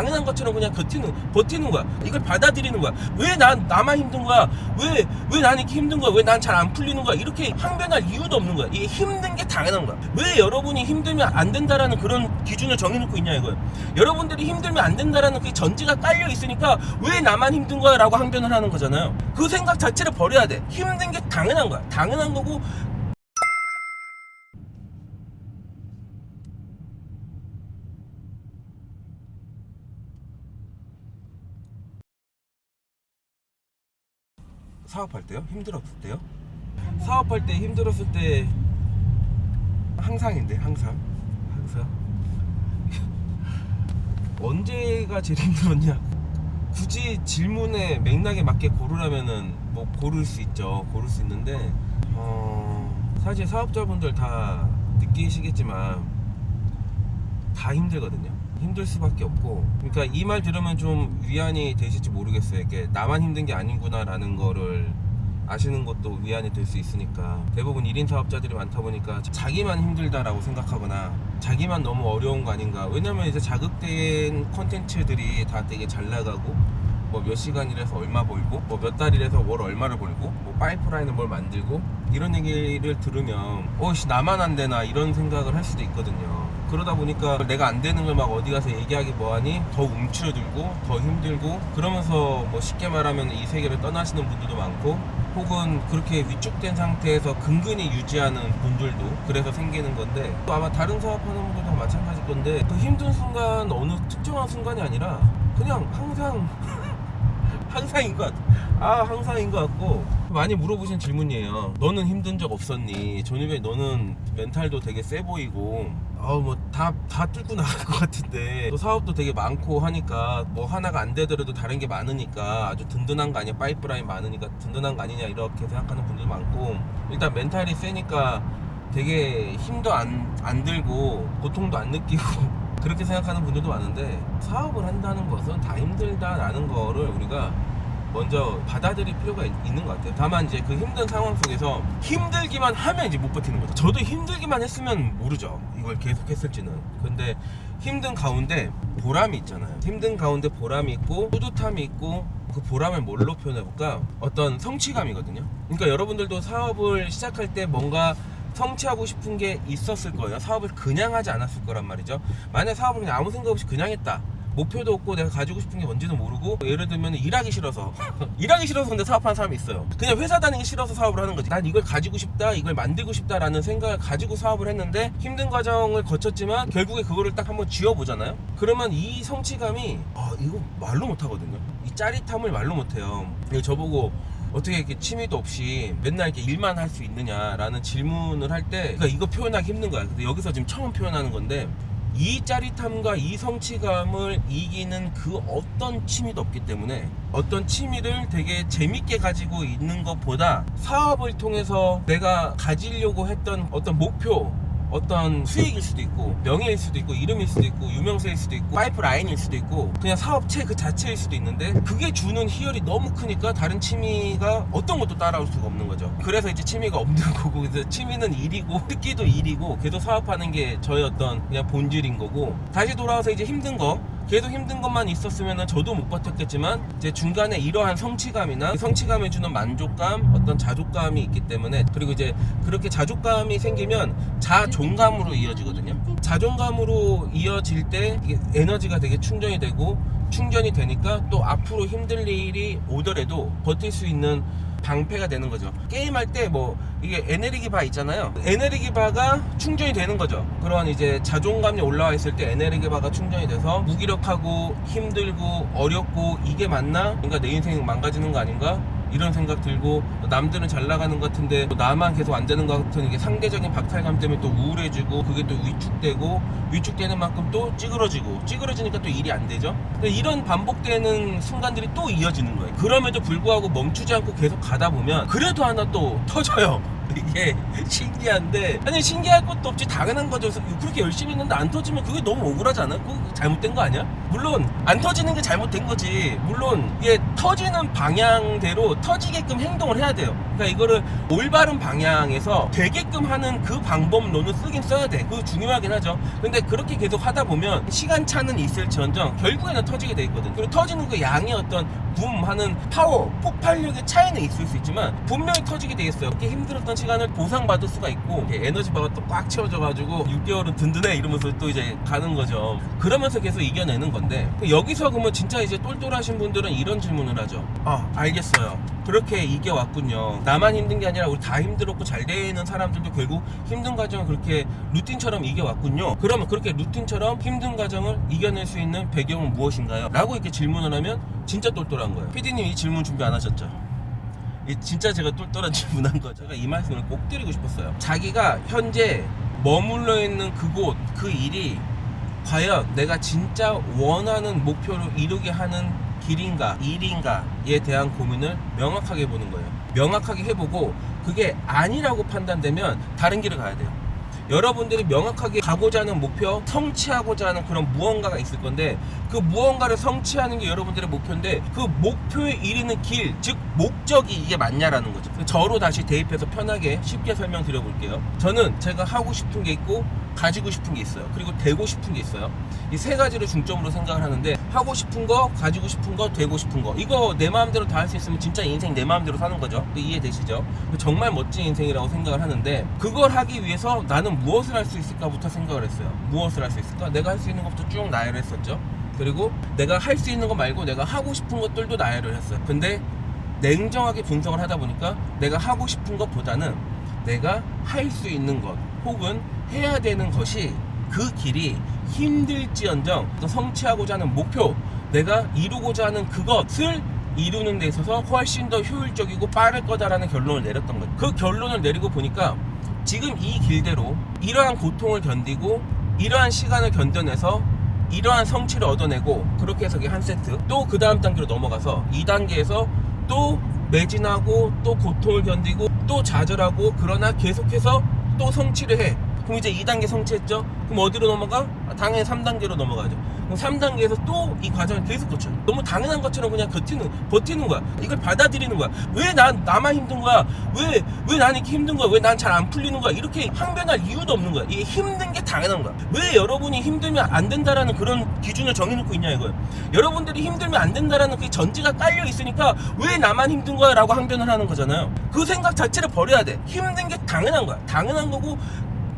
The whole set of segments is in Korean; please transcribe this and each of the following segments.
당연한 것처럼 그냥 버티는 버티는 거야. 이걸 받아들이는 거야. 왜 난 나만 힘든 거야? 왜왜 나는 이렇게 힘든 거야? 왜 난 잘 안 풀리는 거야? 이렇게 항변할 이유도 없는 거야. 이게 힘든 게 당연한 거야. 왜 여러분이 힘들면 안 된다라는 그런 기준을 정해놓고 있냐 이거야. 여러분들이 힘들면 안 된다라는 그 전제가 깔려 있으니까 왜 나만 힘든 거야라고 항변을 하는 거잖아요. 그 생각 자체를 버려야 돼. 힘든 게 당연한 거야. 당연한 거고 사업할 때요? 힘들었을 때요? 사업할 때 힘들었을 때 항상인데 항상 항상 언제가 제일 힘들었냐 굳이 질문에 맥락에 맞게 고르라면은 뭐 고를 수 있죠 고를 수 있는데 어 사실 사업자분들 다 느끼시겠지만 다 힘들거든요. 힘들 수밖에 없고, 그러니까 이 말 들으면 좀 위안이 되실지 모르겠어요. 이게 나만 힘든 게 아니구나라는 거를 아시는 것도 위안이 될 수 있으니까. 대부분 1인 사업자들이 많다 보니까 자기만 힘들다라고 생각하거나 자기만 너무 어려운 거 아닌가. 왜냐면 이제 자극된 컨텐츠들이 다 되게 잘 나가고 뭐 몇 시간 일해서 얼마 벌고 뭐 몇 달 일해서 월 얼마를 벌고 뭐 파이프라인을 뭘 만들고 이런 얘기를 들으면 어씨 나만 안 되나 이런 생각을 할 수도 있거든요 그러다 보니까 내가 안 되는 걸 막 어디 가서 얘기하기 뭐하니 더 움츠러들고 더 힘들고 그러면서 뭐 쉽게 말하면 이 세계를 떠나시는 분들도 많고 혹은 그렇게 위축된 상태에서 근근히 유지하는 분들도 그래서 생기는 건데 또 아마 다른 사업하는 분들도 마찬가지일 건데 그 힘든 순간 어느 특정한 순간이 아니라 그냥 항상 항상인 것 같아. 아, 항상인 것 같고. 많이 물어보신 질문이에요. 너는 힘든 적 없었니? 조니베 너는 멘탈도 되게 세 보이고, 어, 뭐, 다, 다 뚫고 나갈 것 같은데, 또 사업도 되게 많고 하니까, 뭐, 하나가 안 되더라도 다른 게 많으니까, 아주 든든한 거 아니야? 파이프라인 많으니까 든든한 거 아니냐? 이렇게 생각하는 분들 많고, 일단 멘탈이 세니까 되게 힘도 안, 안 들고, 고통도 안 느끼고, 그렇게 생각하는 분들도 많은데 사업을 한다는 것은 다 힘들다라는 거를 우리가 먼저 받아들일 필요가 있- 있는 것 같아요. 다만 이제 그 힘든 상황 속에서 힘들기만 하면 이제 못 버티는 거죠. 저도 힘들기만 했으면 모르죠. 이걸 계속 했을지는. 근데 힘든 가운데 보람이 있잖아요. 힘든 가운데 보람이 있고 뿌듯함이 있고 그 보람을 뭘로 표현해볼까? 어떤 성취감이거든요. 그러니까 여러분들도 사업을 시작할 때 뭔가 성취하고 싶은 게 있었을 거예요. 사업을 그냥 하지 않았을 거란 말이죠. 만약 사업을 그냥 아무 생각 없이 그냥 했다. 목표도 없고 내가 가지고 싶은 게 뭔지도 모르고 예를 들면 일하기 싫어서. 일하기 싫어서 근데 사업하는 사람이 있어요. 그냥 회사 다니기 싫어서 사업을 하는 거지. 난 이걸 가지고 싶다 이걸 만들고 싶다라는 생각을 가지고 사업을 했는데 힘든 과정을 거쳤지만 결국에 그거를 딱 한번 쥐어보잖아요? 그러면 이 성취감이 아 이거 말로 못하거든요. 이 짜릿함을 말로 못해요. 저보고 어떻게 이렇게 취미도 없이 맨날 이렇게 일만 할 수 있느냐라는 질문을 할 때 그러니까 이거 표현하기 힘든 거야. 근데 여기서 지금 처음 표현하는 건데 이 짜릿함과 이 성취감을 이기는 그 어떤 취미도 없기 때문에 어떤 취미를 되게 재밌게 가지고 있는 것보다 사업을 통해서 내가 가지려고 했던 어떤 목표 어떤 수익일 수도 있고 명예일 수도 있고 이름일 수도 있고 유명세일 수도 있고 파이프 라인일 수도 있고 그냥 사업체 그 자체일 수도 있는데 그게 주는 희열이 너무 크니까 다른 취미가 어떤 것도 따라올 수가 없는 거죠. 그래서 이제 취미가 없는 거고 그래서 취미는 일이고 특기도 일이고 계속 사업하는 게 저의 어떤 그냥 본질인 거고 다시 돌아와서 이제 힘든 거 계속 힘든 것만 있었으면 저도 못 버텼겠지만 이제 중간에 이러한 성취감이나 그 성취감이 주는 만족감 어떤 자족감이 있기 때문에 그리고 이제 그렇게 자족감이 생기면 자존감으로 이어지거든요. 자존감으로 이어질 때 에너지가 되게 충전이 되고 충전이 되니까 또 앞으로 힘들 일이 오더라도 버틸 수 있는 방패가 되는 거죠. 게임할 때 뭐 이게 에너지 바 있잖아요. 에너지 바가 충전이 되는 거죠. 그런 이제 자존감이 올라와 있을 때 에너지 바가 충전이 돼서 무기력하고 힘들고 어렵고 이게 맞나? 그러니까 내 인생 망가지는 거 아닌가? 이런 생각 들고 남들은 잘 나가는 것 같은데 나만 계속 안 되는 것 같은 이게 상대적인 박탈감 때문에 또 우울해지고 그게 또 위축되고 위축되는 만큼 또 찌그러지고 찌그러지니까 또 일이 안 되죠. 근데 이런 반복되는 순간들이 또 이어지는 거예요. 그럼에도 불구하고 멈추지 않고 계속 가다 보면 그래도 하나 또 터져요. 이게 신기한데. 아니 신기할 것도 없지. 당연한 거죠. 그렇게 열심히 했는데 안 터지면 그게 너무 억울하지 않아? 그거 잘못된 거 아니야? 물론 안 터지는 게 잘못된 거지. 물론 이게 터지는 방향대로 터지게끔 행동을 해야 돼요. 그러니까 이거를 올바른 방향에서 되게끔 하는 그 방법론을 쓰긴 써야 돼. 그거 중요하긴 하죠. 근데 그렇게 계속 하다 보면 시간차는 있을지언정 결국에는 터지게 돼 있거든. 그리고 터지는 그 양의 어떤 붐 하는 파워 폭발력의 차이는 있을 수 있지만 분명히 터지게 돼 있어요. 이렇게 힘들었던 시간을 보상받을 수가 있고 에너지 바가 또 꽉 채워져가지고 6개월은 든든해 이러면서 또 이제 가는 거죠. 그러면서 계속 이겨내는 건데 여기서 그러면 진짜 이제 똘똘하신 분들은 이런 질문을 하죠. 아 알겠어요. 그렇게 이겨왔군요. 나만 힘든 게 아니라 우리 다 힘들었고 잘 되는 사람들도 결국 힘든 과정을 그렇게 루틴처럼 이겨왔군요. 그러면 그렇게 루틴처럼 힘든 과정을 이겨낼 수 있는 배경은 무엇인가요? 라고 이렇게 질문을 하면 진짜 똘똘한 거예요. 피디님 이 질문 준비 안 하셨죠? 이 진짜 제가 똘똘한 질문한 거죠. 제가 이 말씀을 꼭 드리고 싶었어요. 자기가 현재 머물러 있는 그곳, 그 일이 과연 내가 진짜 원하는 목표를 이루게 하는 길인가, 일인가에 대한 고민을 명확하게 보는 거예요. 명확하게 해보고 그게 아니라고 판단되면 다른 길을 가야 돼요. 여러분들이 명확하게 가고자 하는 목표, 성취하고자 하는 그런 무언가가 있을 건데 그 무언가를 성취하는 게 여러분들의 목표인데 그 목표에 이르는 길, 즉 목적이 이게 맞냐라는 거죠. 저로 다시 대입해서 편하게 쉽게 설명드려 볼게요. 저는 제가 하고 싶은 게 있고 가지고 싶은 게 있어요. 그리고 되고 싶은 게 있어요. 이 세 가지를 중점으로 생각을 하는데 하고 싶은 거, 가지고 싶은 거, 되고 싶은 거. 이거 내 마음대로 다 할 수 있으면 진짜 인생 내 마음대로 사는 거죠. 이해되시죠? 정말 멋진 인생이라고 생각을 하는데 그걸 하기 위해서 나는 무엇을 할 수 있을까부터 생각을 했어요. 무엇을 할 수 있을까? 내가 할 수 있는 것부터 쭉 나열을 했었죠. 그리고 내가 할 수 있는 거 말고 내가 하고 싶은 것들도 나열을 했어요. 근데 냉정하게 분석을 하다 보니까 내가 하고 싶은 것보다는 내가 할 수 있는 것 혹은 해야 되는 것이 그 길이 힘들지언정 또 성취하고자 하는 목표 내가 이루고자 하는 그것을 이루는 데 있어서 훨씬 더 효율적이고 빠를 거다라는 결론을 내렸던 거예요. 그 결론을 내리고 보니까 지금 이 길대로 이러한 고통을 견디고 이러한 시간을 견뎌내서 이러한 성취를 얻어내고 그렇게 해서 한 세트 또 그 다음 단계로 넘어가서 2단계에서 또 매진하고 또 고통을 견디고 또 좌절하고 그러나 계속해서 또 성취를 해. 그럼 이제 2단계 성취했죠? 그럼 어디로 넘어가? 아, 당연히 3단계로 넘어가죠 3단계에서 또 이 과정을 계속 거쳐요. 너무 당연한 것처럼 그냥 버티는, 버티는 거야. 이걸 받아들이는 거야. 왜 난 나만 힘든 거야? 왜 왜 난 이렇게 힘든 거야? 왜 난 잘 안 풀리는 거야? 이렇게 항변할 이유도 없는 거야. 이게 힘든 게 당연한 거야. 왜 여러분이 힘들면 안 된다라는 그런 기준을 정해놓고 있냐 이거예요 여러분들이 힘들면 안 된다라는 그 전제가 깔려 있으니까 왜 나만 힘든 거야? 라고 항변을 하는 거잖아요. 그 생각 자체를 버려야 돼. 힘든 게 당연한 거야. 당연한 거고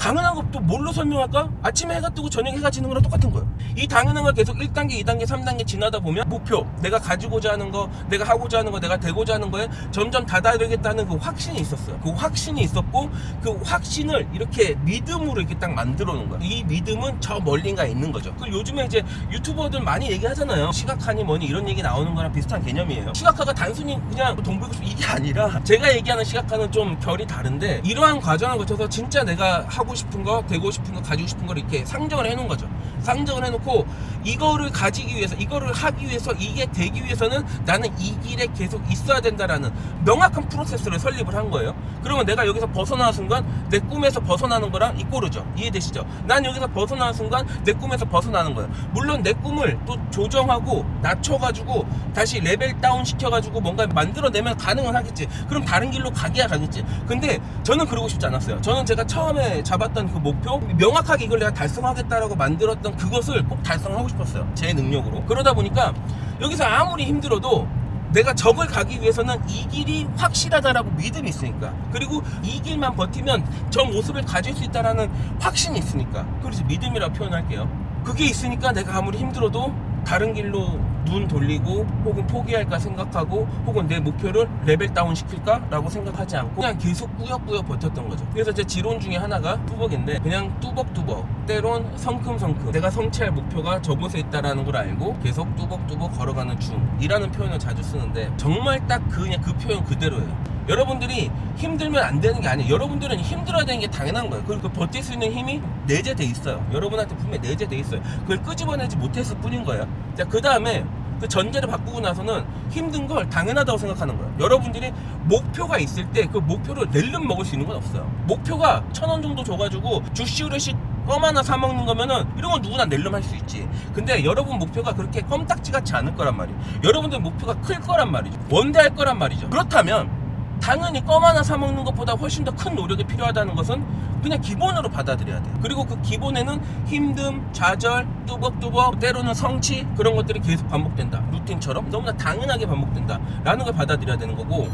당연한 것도 뭘로 설명할까? 아침에 해가 뜨고 저녁에 해가 지는 거랑 똑같은 거예요. 이 당연한 걸 계속 1단계, 2단계, 3단계 지나다 보면 목표, 내가 가지고자 하는 거, 내가 하고자 하는 거, 내가 되고자 하는 거에 점점 다다르겠다는 그 확신이 있었어요. 그 확신이 있었고 그 확신을 이렇게 믿음으로 이렇게 딱 만들어 놓은 거야. 이 믿음은 저 멀리가 있는 거죠. 그 요즘에 이제 유튜버들 많이 얘기하잖아요. 시각화니 뭐니 이런 얘기 나오는 거랑 비슷한 개념이에요. 시각화가 단순히 그냥 돈 벌고 싶 이게 아니라 제가 얘기하는 시각화는 좀 결이 다른데 이러한 과정을 거쳐서 진짜 내가 하고 싶은 거, 되고 싶은 거, 가지고 싶은 걸 이렇게 상정을 해놓은 거죠. 상정을 해놓고 이거를 가지기 위해서, 이거를 하기 위해서, 이게 되기 위해서는 나는 이 길에 계속 있어야 된다라는 명확한 프로세스를 설립을 한 거예요. 그러면 내가 여기서 벗어나는 순간 내 꿈에서 벗어나는 거랑 이꼬르죠. 이해되시죠? 난 여기서 벗어나는 순간 내 꿈에서 벗어나는 거예요. 물론 내 꿈을 또 조정하고 낮춰가지고 다시 레벨 다운 시켜가지고 뭔가 만들어내면 가능은 하겠지. 그럼 다른 길로 가기야 가겠지. 근데 저는 그러고 싶지 않았어요. 저는 제가 처음에 잡았던 그 목표 명확하게 이걸 내가 달성하겠다라고 만들었던 그것을 꼭 달성하고 싶었어요. 제 능력으로. 그러다 보니까 여기서 아무리 힘들어도 내가 적을 가기 위해서는 이 길이 확실하다라고 믿음이 있으니까 그리고 이 길만 버티면 저 모습을 가질 수 있다라는 확신이 있으니까 그래서 믿음이라고 표현할게요 그게 있으니까 내가 아무리 힘들어도 다른 길로 눈 돌리고 혹은 포기할까 생각하고 혹은 내 목표를 레벨 다운 시킬까? 라고 생각하지 않고 그냥 계속 꾸역꾸역 버텼던 거죠. 그래서 제 지론 중에 하나가 뚜벅인데 그냥 뚜벅뚜벅 때론 성큼성큼 내가 성취할 목표가 저곳에 있다라는 걸 알고 계속 뚜벅뚜벅 걸어가는 중이라는 표현을 자주 쓰는데 정말 딱 그냥 그 표현 그대로예요 여러분들이 힘들면 안 되는 게 아니에요. 여러분들은 힘들어야 되는 게 당연한 거예요. 그리고 그 버틸 수 있는 힘이 내재돼 있어요. 여러분한테 분명히 내재돼 있어요. 그걸 끄집어내지 못했을 뿐인 거예요. 자, 그 다음에 그 전제를 바꾸고 나서는 힘든 걸 당연하다고 생각하는 거예요. 여러분들이 목표가 있을 때 그 목표를 낼름 먹을 수 있는 건 없어요. 목표가 천 원 정도 줘가지고 주시우레씩 껌 하나 사 먹는 거면은 이런 건 누구나 낼름 할 수 있지. 근데 여러분 목표가 그렇게 껌딱지 같지 않을 거란 말이에요. 여러분들 목표가 클 거란 말이죠. 원대할 거란 말이죠. 그렇다면 당연히 껌 하나 사 먹는 것보다 훨씬 더 큰 노력이 필요하다는 것은 그냥 기본으로 받아들여야 돼요. 그리고 그 기본에는 힘듦, 좌절, 뚜벅뚜벅, 때로는 성취 그런 것들이 계속 반복된다. 루틴처럼 너무나 당연하게 반복된다. 라는 걸 받아들여야 되는 거고.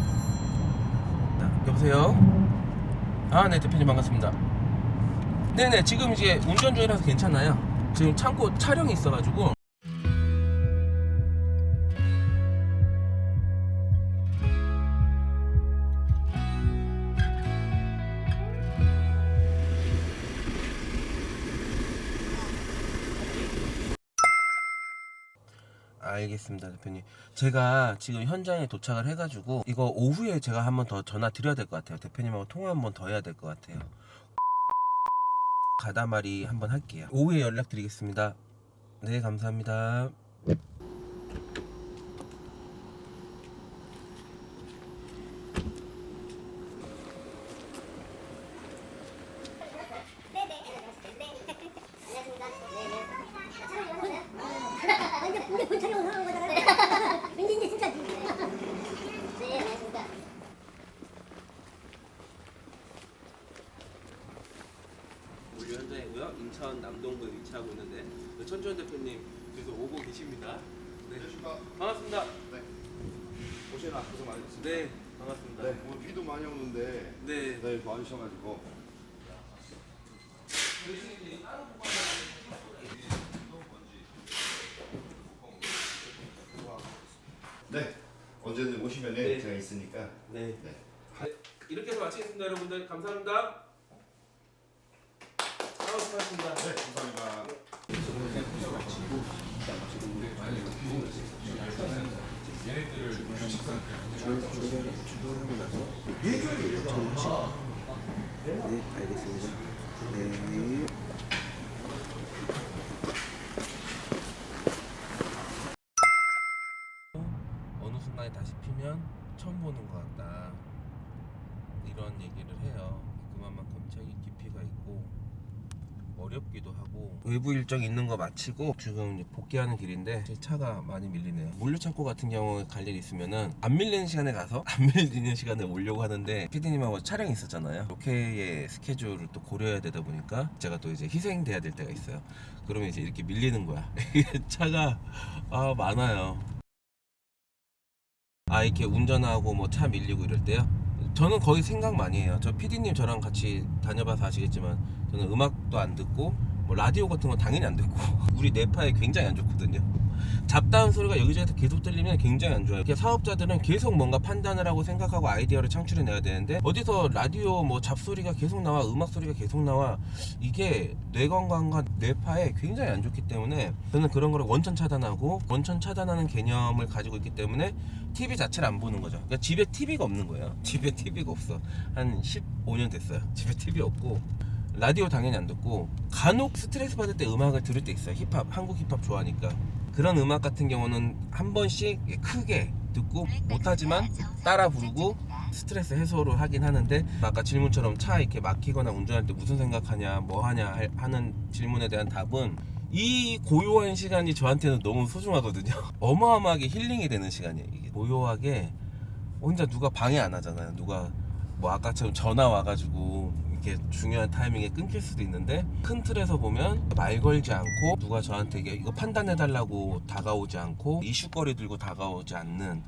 자, 여보세요? 아, 네, 대표님 반갑습니다. 네네, 지금 이제 운전 중이라서 괜찮아요. 지금 창고 촬영이 있어가지고. 알겠습니다, 대표님. 제가 지금 현장에 도착을 해가지고 이거 오후에 제가 한번 더 전화 드려야 될 것 같아요. 대표님하고 통화 한번 더 해야 될 것 같아요. 가다말이 한번 할게요. 오후에 연락드리겠습니다. 네, 감사합니다. 완전 군대 본처럼 하는 거잖아. 왠지 이제 진짜. 네, 안녕하십니까. 우리 현장이고요. 인천 남동구에 위치하고 있는데 그 천주현 대표님 계속 오고 계십니다. 네, 안녕하십니까. 반갑습니다. 네. 오시나 고생 많으셨습니다. 네, 반갑습니다. 네. 오늘 비도 많이 오는데 네. 네, 많으셔가지고 네. 언제든 오시면 네. 제가 있으니까 네. 네. 네, 이렇게 해서 마치겠습니다, 여러분들. 감사합니다. 아, 수고하셨습니다. 네, 감사합니다. 네, 알겠습니다. 네. 어느 순간에 다시 피면 처음 보는 것 같다. 이런 얘기를 해요. 그만큼 책이 깊이가 있고 어렵기도 하고 외부 일정 있는 거 마치고 지금 복귀하는 길인데 제 차가 많이 밀리네요. 물류창고 같은 경우에 갈 일 있으면은 안 밀리는 시간에 가서 안 밀리는 시간에 오려고 하는데 PD님하고 촬영이 있었잖아요. 로케의 스케줄을 또 고려해야 되다 보니까 제가 또 이제 희생돼야 될 때가 있어요. 그러면 이제 이렇게 밀리는 거야. 차가 아 많아요. 아 이렇게 운전하고 뭐 차 밀리고 이럴 때요? 저는 거의 생각 많이 해요. 저 PD님 저랑 같이 다녀봐서 아시겠지만 저는 음악도 안 듣고 뭐 라디오 같은 건 당연히 안 듣고 우리 뇌파에 굉장히 안 좋거든요. 잡다한 소리가 여기저기서 계속 들리면 굉장히 안 좋아요. 이렇게 사업자들은 계속 뭔가 판단을 하고 생각하고 아이디어를 창출해 내야 되는데 어디서 라디오 뭐 잡소리가 계속 나와 음악 소리가 계속 나와 이게 뇌 건강과 뇌파에 굉장히 안 좋기 때문에 저는 그런 거를 원천 차단하고 원천 차단하는 개념을 가지고 있기 때문에 TV 자체를 안 보는 거죠. 그러니까 집에 TV가 없는 거예요. 집에 TV가 없어. 한 15년 됐어요. 집에 TV 없고 라디오 당연히 안 듣고 간혹 스트레스 받을 때 음악을 들을 때 있어요. 힙합 한국 힙합 좋아하니까. 그런 음악 같은 경우는 한 번씩 크게 듣고 못하지만 따라 부르고 스트레스 해소를 하긴 하는데 아까 질문처럼 차 이렇게 막히거나 운전할 때 무슨 생각하냐 뭐 하냐 할- 하는 질문에 대한 답은 이 고요한 시간이 저한테는 너무 소중하거든요. 어마어마하게 힐링이 되는 시간이에요 이게. 고요하게 혼자 누가 방해 안 하잖아요. 누가 뭐 아까처럼 전화 와가지고 이렇게 중요한 타이밍에 끊길 수도 있는데 큰 틀에서 보면 말 걸지 않고 누가 저한테 이거 판단해 달라고 다가오지 않고 이슈거리 들고 다가오지 않는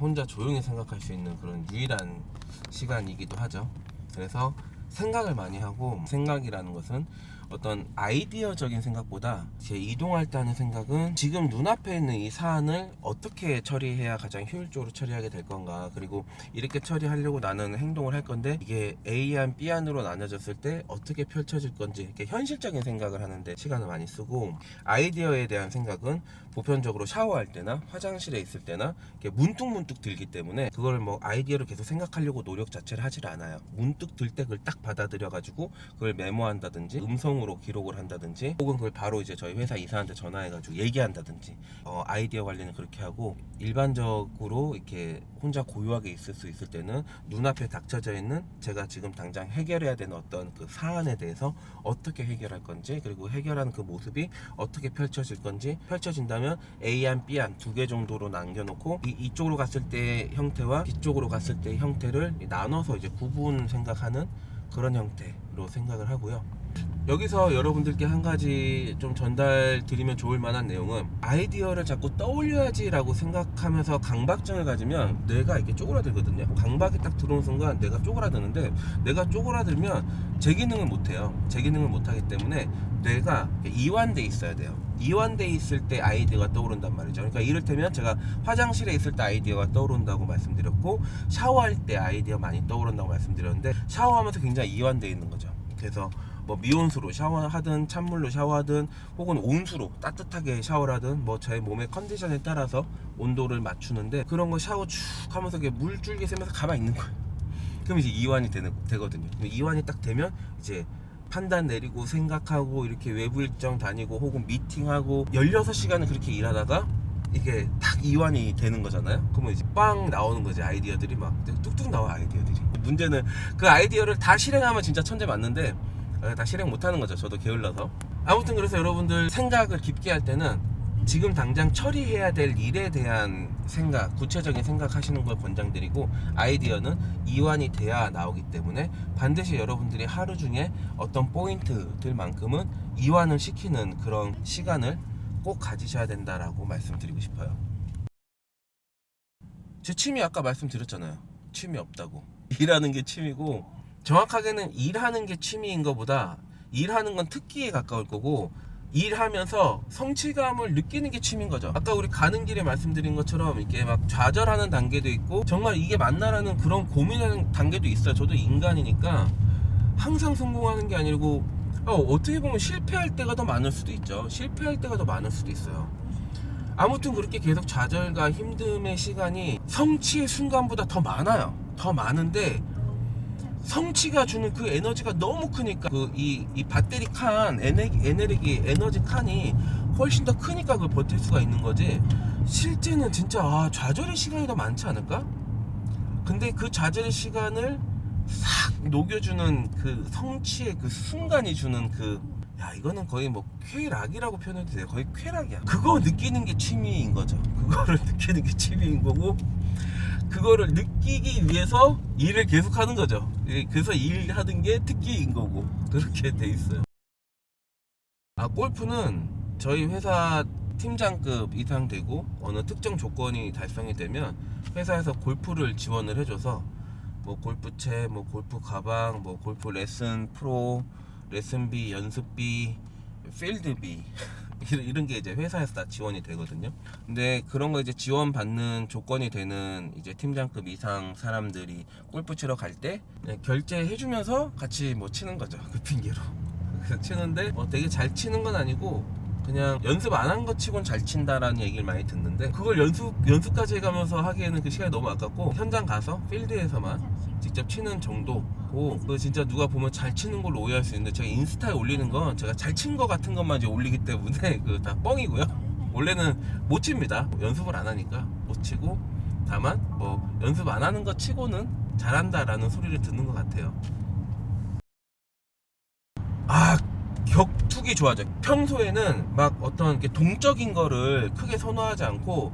혼자 조용히 생각할 수 있는 그런 유일한 시간이기도 하죠. 그래서 생각을 많이 하고 생각이라는 것은 어떤 아이디어적인 생각보다 제 이동할 때 하는 생각은 지금 눈앞에 있는 이 사안을 어떻게 처리해야 가장 효율적으로 처리하게 될 건가 그리고 이렇게 처리하려고 나는 행동을 할 건데 이게 A안 B안으로 나눠졌을 때 어떻게 펼쳐질 건지 이렇게 현실적인 생각을 하는데 시간을 많이 쓰고 아이디어에 대한 생각은 보편적으로 샤워할 때나 화장실에 있을 때나 문득문득 들기 때문에 그걸 뭐 아이디어를 계속 생각하려고 노력 자체를 하질 않아요. 문득 들 때 그걸 딱 받아들여 가지고 그걸 메모한다든지 음성으로 기록을 한다든지 혹은 그걸 바로 이제 저희 회사 이사한테 전화해 가지고 얘기한다든지 어, 아이디어 관리는 그렇게 하고 일반적으로 이렇게 혼자 고요하게 있을 수 있을 때는 눈앞에 닥쳐져 있는 제가 지금 당장 해결해야 되는 어떤 그 사안에 대해서 어떻게 해결할 건지 그리고 해결하는 그 모습이 어떻게 펼쳐질 건지 펼쳐진다면 A안 B안 두 개 정도로 남겨놓고 이, 이쪽으로 갔을 때의 형태와 이쪽으로 갔을 때의 형태를 나눠서 이제 구분 생각하는 그런 형태로 생각을 하고요. 여기서 여러분들께 한 가지 좀 전달 드리면 좋을 만한 내용은 아이디어를 자꾸 떠올려야지라고 생각하면서 강박증을 가지면 뇌가 이렇게 쪼그라들거든요. 강박이 딱 들어오는 순간 내가 쪼그라드는데 내가 쪼그라들면 제 기능을 못 해요. 제 기능을 못 하기 때문에 뇌가 이완돼 있어야 돼요. 이완돼 있을 때 아이디어가 떠오른단 말이죠. 그러니까 이를테면 제가 화장실에 있을 때 아이디어가 떠오른다고 말씀드렸고 샤워할 때 아이디어 많이 떠오른다고 말씀드렸는데 샤워하면서 굉장히 이완돼 있는 거죠. 그래서 뭐 미온수로 샤워하든 찬물로 샤워하든 혹은 온수로 따뜻하게 샤워를 하든 뭐 제 몸의 컨디션에 따라서 온도를 맞추는데 그런 거 샤워 쭉 하면서 이렇게 물줄기 세면서 가만히 있는 거예요. 그럼 이제 이완이 되는, 되거든요. 이완이 딱 되면 이제 판단 내리고 생각하고 이렇게 외부 일정 다니고 혹은 미팅하고 16시간을 그렇게 일하다가 이게 딱 이완이 되는 거잖아요. 그러면 이제 빵 나오는 거지 아이디어들이 막 뚝뚝 나와 아이디어들이. 문제는 그 아이디어를 다 실행하면 진짜 천재 맞는데 아, 다 실행 못하는 거죠. 저도 게을러서. 아무튼 그래서 여러분들 생각을 깊게 할 때는 지금 당장 처리해야 될 일에 대한 생각, 구체적인 생각하시는 걸 권장드리고 아이디어는 이완이 돼야 나오기 때문에 반드시 여러분들이 하루 중에 어떤 포인트들만큼은 이완을 시키는 그런 시간을 꼭 가지셔야 된다라고 말씀드리고 싶어요. 제 취미 아까 말씀드렸잖아요. 취미 없다고. 일하는 게 취미고 정확하게는 일하는 게 취미인 것보다 일하는 건 특기에 가까울 거고 일하면서 성취감을 느끼는 게 취미인 거죠. 아까 우리 가는 길에 말씀드린 것처럼 이렇게 막 좌절하는 단계도 있고 정말 이게 맞나라는 그런 고민하는 단계도 있어요. 저도 인간이니까 항상 성공하는 게 아니고 어, 어떻게 보면 실패할 때가 더 많을 수도 있죠. 실패할 때가 더 많을 수도 있어요. 아무튼 그렇게 계속 좌절과 힘듦의 시간이 성취의 순간보다 더 많아요. 더 많은데 성취가 주는 그 에너지가 너무 크니까 그이 이 배터리 칸 에너지 에너지 에너지 칸이 훨씬 더 크니까 그걸 버틸 수가 있는 거지. 실제는 진짜 아, 좌절의 시간이 더 많지 않을까? 근데 그 좌절의 시간을 싹 녹여주는 그 성취의 그 순간이 주는 그 야 이거는 거의 뭐 쾌락이라고 표현해도 돼요 거의 쾌락이야 그거 느끼는 게 취미인 거죠 그거를 느끼는 게 취미인 거고 그거를 느끼기 위해서 일을 계속 하는 거죠. 예, 그래서 일하는 게 특기인 거고. 그렇게 돼 있어요. 아 골프는 저희 회사 팀장급 이상 되고 어느 특정 조건이 달성이 되면 회사에서 골프를 지원을 해줘서 뭐 골프채, 뭐 골프 가방, 뭐 골프 레슨 프로, 레슨비, 연습비, 필드비 이런- 이런 게 이제 회사에서 다 지원이 되거든요. 근데 그런 거 이제 지원 받는 조건이 되는 이제 팀장급 이상 사람들이 골프 치러 갈 때 결제해 주면서 같이 뭐 치는 거죠. 그 핑계로. 그래서 치는데 어, 되게 잘 치는 건 아니고 그냥 연습 안 한 것 치곤 잘 친다라는 얘기를 많이 듣는데 그걸 연습 연습까지 해가면서 하기에는 그 시간이 너무 아깝고 현장 가서 필드에서만 직접 치는 정도고 그 진짜 누가 보면 잘 치는 걸로 오해할 수 있는데 제가 인스타에 올리는 건 제가 잘 친 거 같은 것만 이제 올리기 때문에 그 다 뻥이고요. 원래는 못 칩니다. 연습을 안 하니까 못 치고 다만 뭐 연습 안 하는 거 치고는 잘한다라는 소리를 듣는 것 같아요. 아 격투기 좋아하죠. 평소에는 막 어떤 이렇게 동적인 거를 크게 선호하지 않고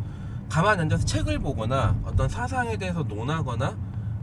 가만히 앉아서 책을 보거나 어떤 사상에 대해서 논하거나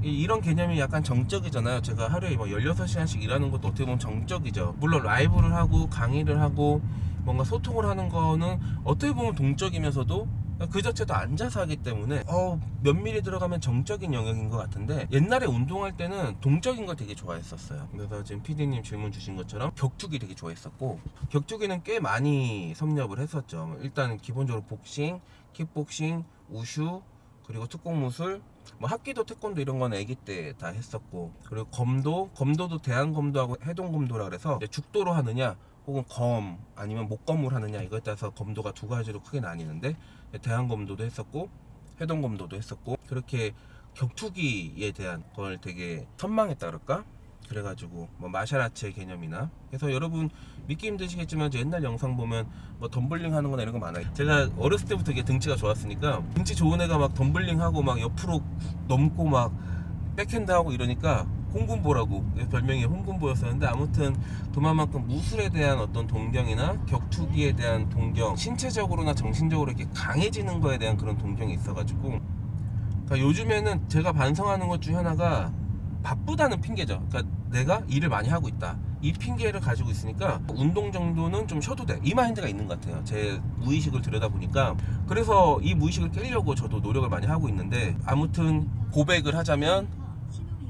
이- 이런 개념이 약간 정적이잖아요. 제가 하루에 뭐 16시간씩 일하는 것도 어떻게 보면 정적이죠. 물론 라이브를 하고 강의를 하고 뭔가 소통을 하는 거는 어떻게 보면 동적이면서도 그 자체도 앉아서 하기 때문에 어, 면밀히 들어가면 정적인 영역인 것 같은데 옛날에 운동할 때는 동적인 걸 되게 좋아했었어요. 그래서 지금 PD님 질문 주신 것처럼 격투기 되게 좋아했었고 격투기는 꽤 많이 섭렵을 했었죠. 일단 기본적으로 복싱, 킥복싱, 우슈 그리고 특공무술 뭐 합기도 태권도 이런 건 아기 때 다 했었고 그리고 검도 검도도 대한검도하고 해동검도라 그래서 이제 죽도로 하느냐 혹은 검 아니면 목검을 하느냐 이거에 따라서 검도가 두 가지로 크게 나뉘는데 대한검도도 했었고 해동검도도 했었고 그렇게 격투기에 대한 걸 되게 선망했다 그럴까 그래가지고 뭐 마샤라체 개념이나 그래서 여러분 믿기 힘드시겠지만 저 옛날 영상 보면 뭐 덤블링 하는 거나 이런 거 많아요. 제가 어렸을 때부터 이게 등치가 좋았으니까 등치 좋은 애가 막 덤블링 하고 막 옆으로 넘고 막 백핸드 하고 이러니까 홍군보라고 별명이 홍군보였었는데 아무튼 도마만큼 무술에 대한 어떤 동경이나 격투기에 대한 동경 신체적으로나 정신적으로 이렇게 강해지는 거에 대한 그런 동경이 있어가지고 그러니까 요즘에는 제가 반성하는 것 중에 하나가 바쁘다는 핑계죠. 그러니까 내가 일을 많이 하고 있다. 이 핑계를 가지고 있으니까 운동 정도는 좀 쉬어도 돼. 이 마인드가 있는 것 같아요. 제 무의식을 들여다 보니까 그래서 이 무의식을 깨려고 저도 노력을 많이 하고 있는데 아무튼 고백을 하자면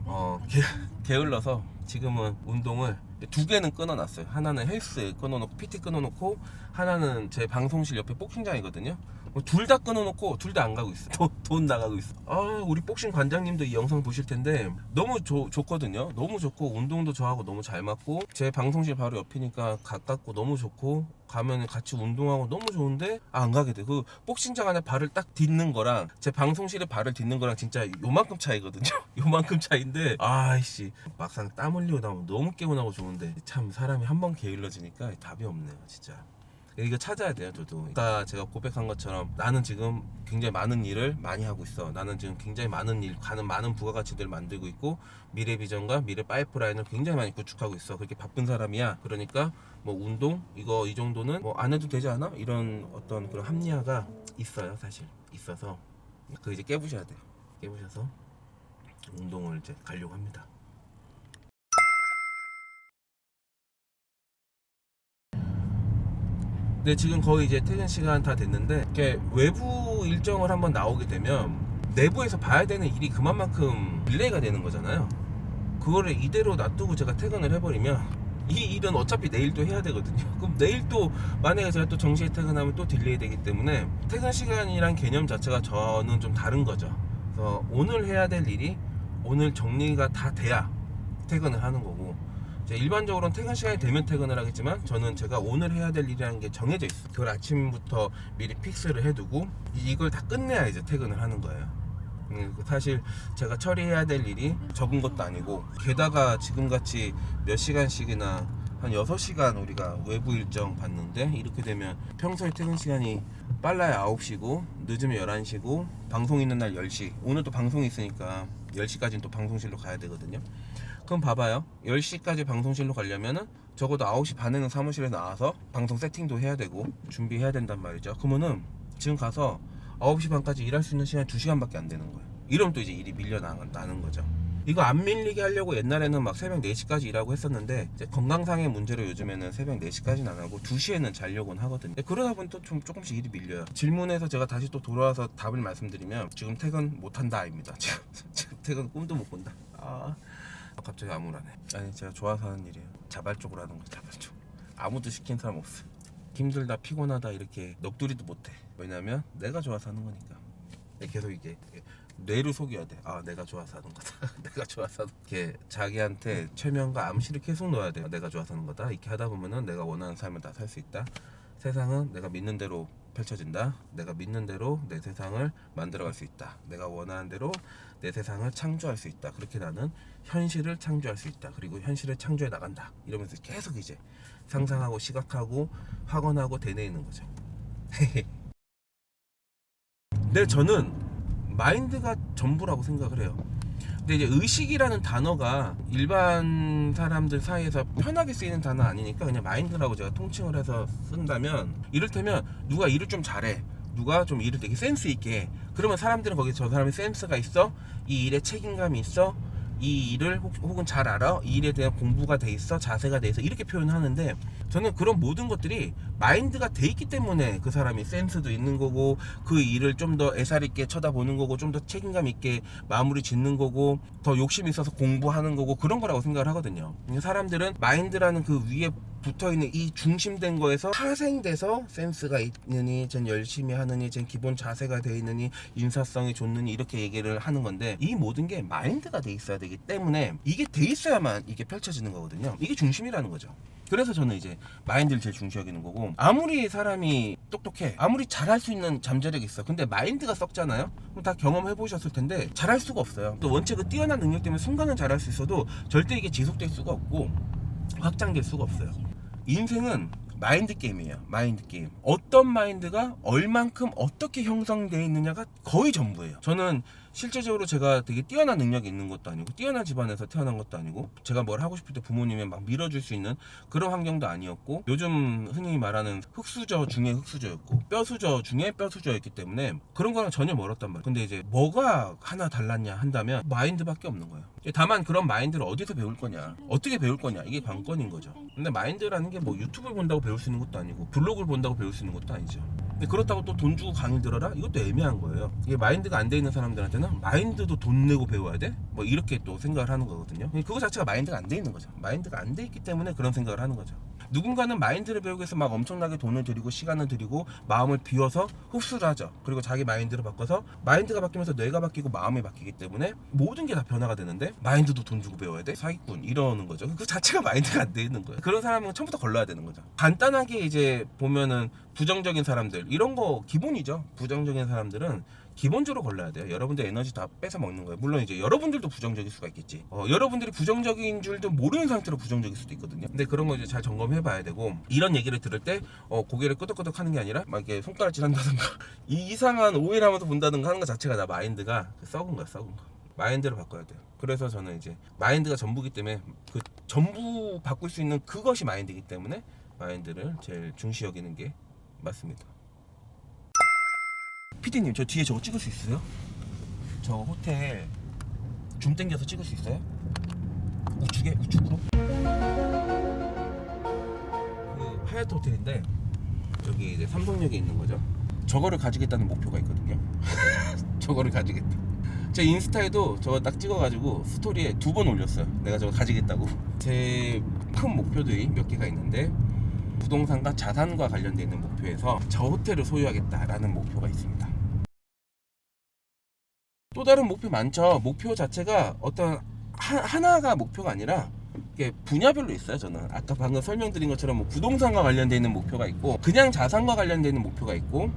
어 게, 게을러서 지금은 운동을 두 개는 끊어놨어요. 하나는 헬스 끊어놓고 PT 끊어놓고 하나는 제 방송실 옆에 복싱장이거든요. 둘 다 끊어놓고 둘 다 안 가고 있어. 돈, 돈 나가고 있어. 아 우리 복싱 관장님도 이 영상 보실 텐데 너무 좋, 좋거든요. 너무 좋고 운동도 저하고 너무 잘 맞고 제 방송실 바로 옆이니까 가깝고 너무 좋고 가면 같이 운동하고 너무 좋은데 아, 안 가게 돼. 그 복싱장 안에 발을 딱 딛는 거랑 제 방송실에 발을 딛는 거랑 진짜 요만큼 차이거든요. 요만큼 차이인데 아이씨 막상 땀 흘리고 나면 너무 개운하고 좋은데 참 사람이 한 번 게을러지니까 답이 없네요, 진짜. 이거 찾아야 돼요, 저도. 아까 제가 고백한 것처럼 나는 지금 굉장히 많은 일을 많이 하고 있어. 나는 지금 굉장히 많은 일, 가는 많은 부가가치들을 만들고 있고 미래 비전과 미래 파이프라인을 굉장히 많이 구축하고 있어. 그렇게 바쁜 사람이야. 그러니까 뭐 운동 이거 이 정도는 뭐 안 해도 되지 않아? 이런 어떤 그런 합리화가 있어요, 사실. 있어서 그 이제 깨부셔야 돼요. 깨부셔서 운동을 이제 가려고 합니다. 근데 지금 거의 이제 퇴근 시간 다 됐는데 이렇게 외부 일정을 한번 나오게 되면 내부에서 봐야 되는 일이 그만큼 딜레이가 되는 거잖아요. 그거를 이대로 놔두고 제가 퇴근을 해버리면 이 일은 어차피 내일 또 해야 되거든요. 그럼 내일 또 만약에 제가 또 정시에 퇴근하면 또 딜레이 되기 때문에 퇴근 시간이란 개념 자체가 저는 좀 다른 거죠. 그래서 오늘 해야 될 일이 오늘 정리가 다 돼야 퇴근을 하는 거고 일반적으로는 퇴근 시간이 되면 퇴근을 하겠지만 저는 제가 오늘 해야 될 일이라는 게 정해져 있어요. 그걸 아침부터 미리 픽스를 해두고 이걸 다 끝내야 이제 퇴근을 하는 거예요. 음, 사실 제가 처리해야 될 일이 적은 것도 아니고 게다가 지금같이 몇 시간씩이나 한 6시간 우리가 외부 일정 봤는데 이렇게 되면 평소에 퇴근 시간이 빨라야 9시고 늦으면 11시고 방송 있는 날 10시. 오늘도 방송이 있으니까 10시까지는 또 방송실로 가야 되거든요. 그럼 봐봐요. 10시까지 방송실로 가려면은 적어도 9시 반에는 사무실에 나와서 방송 세팅도 해야 되고 준비해야 된단 말이죠. 그러면은 지금 가서 9시 반까지 일할 수 있는 시간이 2시간밖에 안 되는 거예요 이러면 또 이제 일이 밀려나는 거죠 이거 안 밀리게 하려고 옛날에는 막 새벽 4시까지 일하고 했었는데 건강상의 문제로 요즘에는 새벽 4시까지는 안 하고 2시에는 자려고는 하거든요. 그러다 보니 또 좀 조금씩 일이 밀려요. 질문에서 제가 다시 또 돌아와서 답을 말씀드리면 지금 퇴근 못 한다입니다. 지금, 지금 퇴근 꿈도 못 꾼다. 아 갑자기 암울하네. 아니 제가 좋아서 하는 일이에요. 자발적으로 하는 거 자발적. 아무도 시킨 사람 없어. 힘들다 피곤하다 이렇게 넋두리도 못해. 왜냐면 내가 좋아서 하는 거니까. 계속 이게 뇌를 속여야 돼. 아, 내가 좋아서 하는 거다. 내가 좋아서 하는 이렇게 자기한테 최면과 암시를 계속 넣어야 돼요. 내가 좋아서 하는 거다. 이렇게 하다 보면은 내가 원하는 삶을 다 살 수 있다. 세상은 내가 믿는 대로 펼쳐진다. 내가 믿는 대로 내 세상을 만들어갈 수 있다. 내가 원하는 대로 내 세상을 창조할 수 있다. 그렇게 나는 현실을 창조할 수 있다. 그리고 현실을 창조해 나간다. 이러면서 계속 이제 상상하고 시각하고 확언하고 되뇌이는 거죠. 근데 저는 마인드가 전부라고 생각을 해요. 근데 이제 의식이라는 단어가 일반 사람들 사이에서 편하게 쓰이는 단어 아니니까 그냥 마인드라고 제가 통칭을 해서 쓴다면 이를테면 누가 일을 좀 잘해. 누가 좀 일을 되게 센스 있게 해. 그러면 사람들은 거기 저 사람이 센스가 있어. 이 일에 책임감이 있어. 이 일을 혹, 혹은 잘 알아. 이 일에 대한 공부가 돼 있어. 자세가 돼 있어. 이렇게 표현하는데 저는 그런 모든 것들이 마인드가 돼 있기 때문에 그 사람이 센스도 있는 거고 그 일을 좀 더 애살 있게 쳐다보는 거고 좀 더 책임감 있게 마무리 짓는 거고 더 욕심 있어서 공부하는 거고 그런 거라고 생각을 하거든요. 사람들은 마인드라는 그 위에 붙어 있는 이 중심된 거에서 파생돼서 센스가 있느니 전 열심히 하느니 전 기본 자세가 돼 있느니 인사성이 좋느니 이렇게 얘기를 하는 건데 이 모든 게 마인드가 돼 있어야 되기 때문에 이게 돼 있어야만 이게 펼쳐지는 거거든요. 이게 중심이라는 거죠. 그래서 저는 이제 마인드를 제일 중시 여기는 거고 아무리 사람이 똑똑해 아무리 잘할 수 있는 잠재력이 있어. 근데 마인드가 썩잖아요? 그럼 다 경험해 보셨을 텐데 잘할 수가 없어요. 또 원체 그 뛰어난 능력 때문에 순간은 잘할 수 있어도 절대 이게 지속될 수가 없고 확장될 수가 없어요 인생은 마인드 게임이에요. 마인드 게임. 어떤 마인드가 얼만큼 어떻게 형성되어 있느냐가 거의 전부예요. 저는 실제적으로 제가 되게 뛰어난 능력이 있는 것도 아니고 뛰어난 집안에서 태어난 것도 아니고 제가 뭘 하고 싶을 때 부모님이 막 밀어줄 수 있는 그런 환경도 아니었고 요즘 흔히 말하는 흑수저 중에 흑수저였고 뼈수저 중에 뼈수저였기 때문에 그런 거랑 전혀 멀었단 말이에요. 근데 이제 뭐가 하나 달랐냐 한다면 마인드밖에 없는 거예요. 다만 그런 마인드를 어디서 배울 거냐 어떻게 배울 거냐 이게 관건인 거죠. 근데 마인드라는 게 뭐 유튜브를 본다고 배울 수 있는 것도 아니고 블로그를 본다고 배울 수 있는 것도 아니죠 근데 그렇다고 또 돈 주고 강의 들어라? 이것도 애매한 거예요. 이게 마인드가 안 돼 있는 사람들한테는 마인드도 돈 내고 배워야 돼? 뭐 이렇게 또 생각을 하는 거거든요. 그거 자체가 마인드가 안 돼 있는 거죠. 마인드가 안 돼 있기 때문에 그런 생각을 하는 거죠. 누군가는 마인드를 배우기 위해서 막 엄청나게 돈을 들이고 시간을 들이고 마음을 비워서 흡수를 하죠. 그리고 자기 마인드를 바꿔서 마인드가 바뀌면서 뇌가 바뀌고 마음이 바뀌기 때문에 모든 게 다 변화가 되는데 마인드도 돈 주고 배워야 돼? 사기꾼 이러는 거죠. 그 자체가 마인드가 안 돼 있는 거예요. 그런 사람은 처음부터 걸러야 되는 거죠. 간단하게 이제 보면은 부정적인 사람들 이런 거 기본이죠. 부정적인 사람들은 기본적으로 걸러야 돼요. 여러분들 에너지 다 뺏어 먹는 거예요. 물론 이제 여러분들도 부정적일 수가 있겠지. 어, 여러분들이 부정적인 줄도 모르는 상태로 부정적일 수도 있거든요. 근데 그런 거 이제 잘 점검해 봐야 되고 이런 얘기를 들을 때 어, 고개를 끄덕끄덕 하는 게 아니라 막 이렇게 손가락질 한다든가 이 이상한 오해를 하면서 본다든가 하는 것 자체가 나 마인드가 썩은 거야, 썩은 거. 마인드를 바꿔야 돼요. 그래서 저는 이제 마인드가 전부기 때문에 그 전부 바꿀 수 있는 그것이 마인드이기 때문에 마인드를 제일 중시 여기는 게 맞습니다. 피디님 저 뒤에 저거 찍을 수 있어요? 저 호텔 줌 땡겨서 찍을 수 있어요? 우측에 우측으로? 그 하얏트 호텔인데 여기 이제 삼성역에 있는 거죠. 저거를 가지겠다는 목표가 있거든요. 저거를 가지겠다. 제 인스타에도 저거 딱 찍어가지고 스토리에 두 번 올렸어요. 내가 저거 가지겠다고. 제 큰 목표들이 몇 개가 있는데 부동산과 자산과 관련돼 있는 목표에서 저 호텔을 소유하겠다라는 목표가 있습니다. 또 다른 목표 많죠. 목표 자체가 어떤 하, 하나가 목표가 아니라 이게 분야별로 있어요. 저는 아까 방금 설명드린 것처럼 뭐 부동산과 관련돼 있는 목표가 있고 그냥 자산과 관련돼 있는 목표가 있고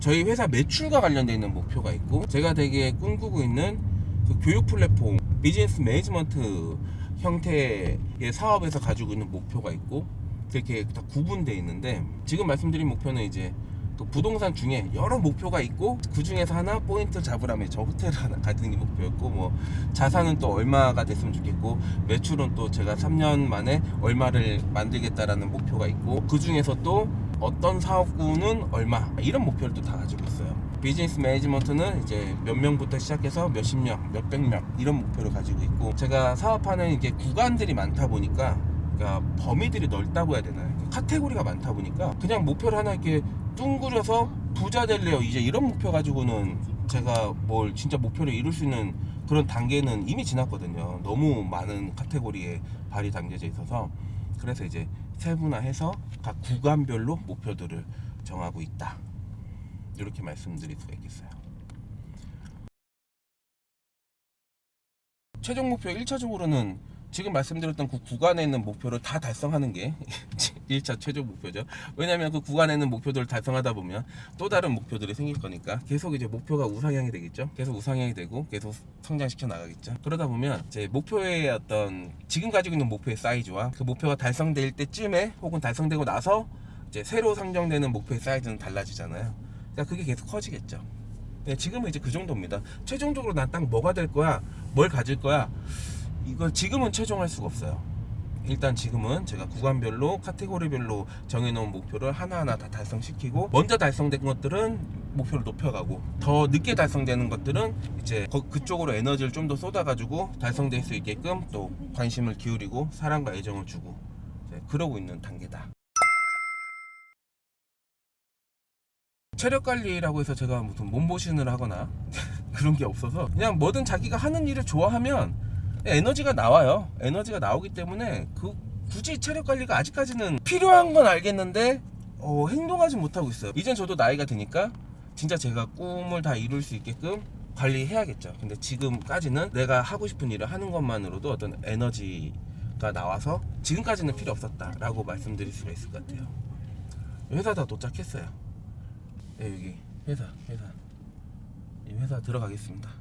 저희 회사 매출과 관련돼 있는 목표가 있고 제가 되게 꿈꾸고 있는 그 교육 플랫폼 비즈니스 매니지먼트 형태의 사업에서 가지고 있는 목표가 있고 이렇게 다 구분되어 있는데 지금 말씀드린 목표는 이제 또 부동산 중에 여러 목표가 있고 그 중에서 하나 포인트 잡으라면 저 호텔 하나 가지는 게 목표였고 뭐 자산은 또 얼마가 됐으면 좋겠고 매출은 또 제가 3년 만에 얼마를 만들겠다라는 목표가 있고 그 중에서 또 어떤 사업군은 얼마 이런 목표를 또 다 가지고 있어요. 비즈니스 매니지먼트는 이제 몇 명부터 시작해서 몇십 명, 몇백 명 이런 목표를 가지고 있고 제가 사업하는 이제 구간들이 많다 보니까 그러니까 범위들이 넓다고 해야 되나요? 카테고리가 많다 보니까 그냥 목표를 하나 이렇게 뚱그려서 부자 될래요 이제 이런 목표 가지고는 제가 뭘 진짜 목표를 이룰 수 있는 그런 단계는 이미 지났거든요. 너무 많은 카테고리에 발이 담겨져 있어서 그래서 이제 세분화해서 각 구간별로 목표들을 정하고 있다. 이렇게 말씀드릴 수가 있겠어요. 최종 목표 1차적으로는 지금 말씀드렸던 그 구간에 있는 목표를 다 달성하는 게 1차 최종 목표죠. 왜냐하면 그 구간에 있는 목표들을 달성하다 보면 또 다른 목표들이 생길 거니까 계속 이제 목표가 우상향이 되겠죠. 계속 우상향이 되고 계속 성장시켜 나가겠죠. 그러다 보면 제 목표의 어떤 지금 가지고 있는 목표의 사이즈와 그 목표가 달성될 때쯤에 혹은 달성되고 나서 이제 새로 상정되는 목표의 사이즈는 달라지잖아요. 그러니까 그게 계속 커지겠죠. 네, 지금은 이제 그 정도입니다. 최종적으로 난 딱 뭐가 될 거야, 뭘 가질 거야. 이걸 지금은 최종할 수가 없어요. 일단 지금은 제가 구간별로 카테고리별로 정해놓은 목표를 하나하나 다 달성시키고 먼저 달성된 것들은 목표를 높여가고 더 늦게 달성되는 것들은 이제 거- 그쪽으로 에너지를 좀 더 쏟아가지고 달성될 수 있게끔 또 관심을 기울이고 사랑과 애정을 주고 그러고 있는 단계다. 체력 관리라고 해서 제가 무슨 몸보신을 하거나 그런 게 없어서 그냥 뭐든 자기가 하는 일을 좋아하면 에너지가 나와요. 에너지가 나오기 때문에 그 굳이 체력 관리가 아직까지는 필요한 건 알겠는데 어, 행동하지 못하고 있어요. 이젠 저도 나이가 드니까 진짜 제가 꿈을 다 이룰 수 있게끔 관리해야겠죠. 근데 지금까지는 내가 하고 싶은 일을 하는 것만으로도 어떤 에너지가 나와서 지금까지는 필요 없었다라고 말씀드릴 수가 있을 것 같아요. 회사 다 도착했어요. 네, 여기 회사, 회사. 이 회사 들어가겠습니다.